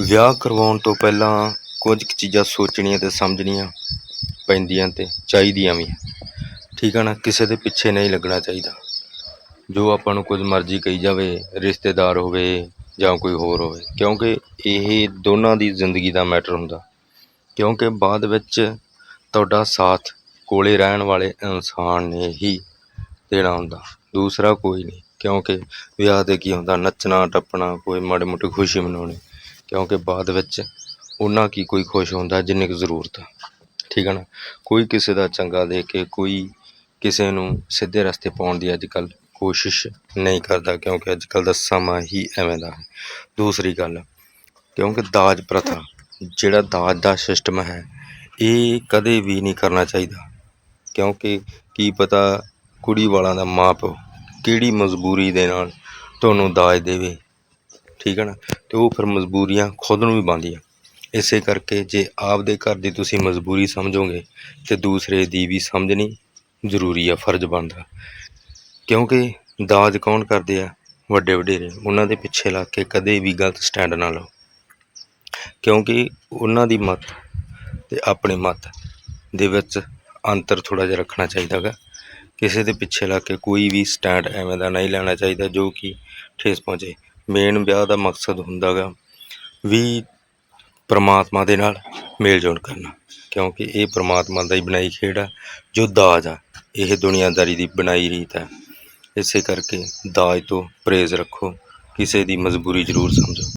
ਵਿਆਹ ਕਰਵਾਉਣ ਤੋਂ ਪਹਿਲਾਂ ਕੁਝ ਕੁ ਚੀਜ਼ਾਂ ਸੋਚਣੀਆਂ ਅਤੇ ਸਮਝਣੀਆਂ ਪੈਂਦੀਆਂ ਅਤੇ ਚਾਹੀਦੀਆਂ ਵੀ। ਠੀਕ ਆ ਨਾ? ਕਿਸੇ ਦੇ ਪਿੱਛੇ ਨਹੀਂ ਲੱਗਣਾ ਚਾਹੀਦਾ। ਜੋ ਆਪਾਂ ਨੂੰ ਕੁਝ ਮਰਜ਼ੀ ਕਹੀ ਜਾਵੇ, ਰਿਸ਼ਤੇਦਾਰ ਹੋਵੇ ਜਾਂ ਕੋਈ ਹੋਰ ਹੋਵੇ, ਕਿਉਂਕਿ ਇਹ ਦੋਨਾਂ ਦੀ ਜ਼ਿੰਦਗੀ ਦਾ ਮੈਟਰ ਹੁੰਦਾ। ਕਿਉਂਕਿ ਬਾਅਦ ਵਿੱਚ ਤੁਹਾਡਾ ਸਾਥ ਕੋਲੇ ਰਹਿਣ ਵਾਲੇ ਇਨਸਾਨ ਨੇ ਹੀ ਦੇਣਾ ਹੁੰਦਾ। ਦੂਸਰਾ ਕੋਈ ਨਹੀਂ, ਕਿਉਂਕਿ ਵਿਆਹ 'ਤੇ ਕੀ ਹੁੰਦਾ? ਨੱਚਣਾ, ਟੱਪਣਾ, ਕੋਈ ਮਾੜੀ ਮੋਟੀ ਖੁਸ਼ੀ ਮਨਾਉਣੀ। ਕਿਉਂਕਿ ਬਾਅਦ ਵਿੱਚ ਉਹਨਾਂ ਕੀ ਕੋਈ ਖੁਸ਼ ਹੁੰਦਾ, ਜਿੰਨੀ ਕੁ ਜ਼ਰੂਰਤ ਠੀਕ ਹੈ ਨਾ? ਕੋਈ ਕਿਸੇ ਦਾ ਚੰਗਾ ਦੇਖ ਕੇ, ਕੋਈ ਕਿਸੇ ਨੂੰ ਸਿੱਧੇ ਰਸਤੇ ਪਾਉਣ ਦੀ ਅੱਜ ਕੱਲ੍ਹ ਕੋਸ਼ਿਸ਼ ਨਹੀਂ ਕਰਦਾ, ਕਿਉਂਕਿ ਅੱਜ ਕੱਲ੍ਹ ਦਾ ਸਮਾਂ ਹੀ ਐਵੇਂ ਦਾ ਹੈ। ਦੂਸਰੀ ਗੱਲ, ਕਿਉਂਕਿ ਦਾਜ ਪ੍ਰਥਾ, ਜਿਹੜਾ ਦਾਜ ਦਾ ਸਿਸਟਮ ਹੈ, ਇਹ ਕਦੇ ਵੀ ਨਹੀਂ ਕਰਨਾ ਚਾਹੀਦਾ। ਕਿਉਂਕਿ ਕੀ ਪਤਾ ਕੁੜੀ ਵਾਲਾਂ ਦਾ ਮਾਂ ਪਿਓ ਕਿਹੜੀ ਮਜਬੂਰੀ ਦੇ ਨਾਲ ਤੁਹਾਨੂੰ ਦਾਜ ਦੇਵੇ। ਠੀਕ ਹੈ ਨਾ? ਅਤੇ ਉਹ ਫਿਰ ਮਜਬੂਰੀਆਂ ਖੁਦ ਨੂੰ ਵੀ ਬਣਦੀਆਂ। ਇਸੇ ਕਰਕੇ ਜੇ ਆਪਦੇ ਘਰ ਦੀ ਤੁਸੀਂ ਮਜਬੂਰੀ ਸਮਝੋਗੇ, ਤਾਂ ਦੂਸਰੇ ਦੀ ਵੀ ਸਮਝਣੀ ਜ਼ਰੂਰੀ ਆ, ਫਰਜ਼ ਬਣਦਾ। ਕਿਉਂਕਿ ਦਾਜ ਕੌਣ ਕਰਦੇ ਆ? ਵੱਡੇ ਵਡੇਰੇ। ਉਹਨਾਂ ਦੇ ਪਿੱਛੇ ਲੱਗ ਕੇ ਕਦੇ ਵੀ ਗਲਤ ਸਟੈਂਡ ਨਾ ਲਓ। ਕਿਉਂਕਿ ਉਹਨਾਂ ਦੀ ਮੱਤ ਅਤੇ ਆਪਣੇ ਮੱਤ ਦੇ ਵਿੱਚ ਅੰਤਰ ਥੋੜ੍ਹਾ ਜਿਹਾ ਰੱਖਣਾ ਚਾਹੀਦਾ ਗਾ ਕਿਸੇ ਦੇ ਪਿੱਛੇ ਲੱਗ ਕੇ ਕੋਈ ਵੀ ਸਟੈਂਡ ਐਵੇਂ ਦਾ ਨਹੀਂ ਲੈਣਾ ਚਾਹੀਦਾ ਜੋ ਕਿ ਠੇਸ ਪਹੁੰਚੇ। ਮੇਨ ਵਿਆਹ ਦਾ ਮਕਸਦ ਹੁੰਦਾ ਗਾ ਵੀ ਪਰਮਾਤਮਾ ਦੇ ਨਾਲ ਮੇਲ ਜੋਲ ਕਰਨਾ, ਕਿਉਂਕਿ ਇਹ ਪਰਮਾਤਮਾ ਦਾ ਹੀ ਬਣਾਈ ਖੇਡ ਆ, ਜੋ ਦਾਜ ਆ, ਇਹ ਦੁਨੀਆਦਾਰੀ ਦੀ ਬਣਾਈ ਰੀਤ ਹੈ ਇਸੇ ਕਰਕੇ ਦਾਜ ਤੋਂ ਪਰਹੇਜ਼ ਰੱਖੋ, ਕਿਸੇ ਦੀ ਮਜਬੂਰੀ ਜ਼ਰੂਰ ਸਮਝੋ।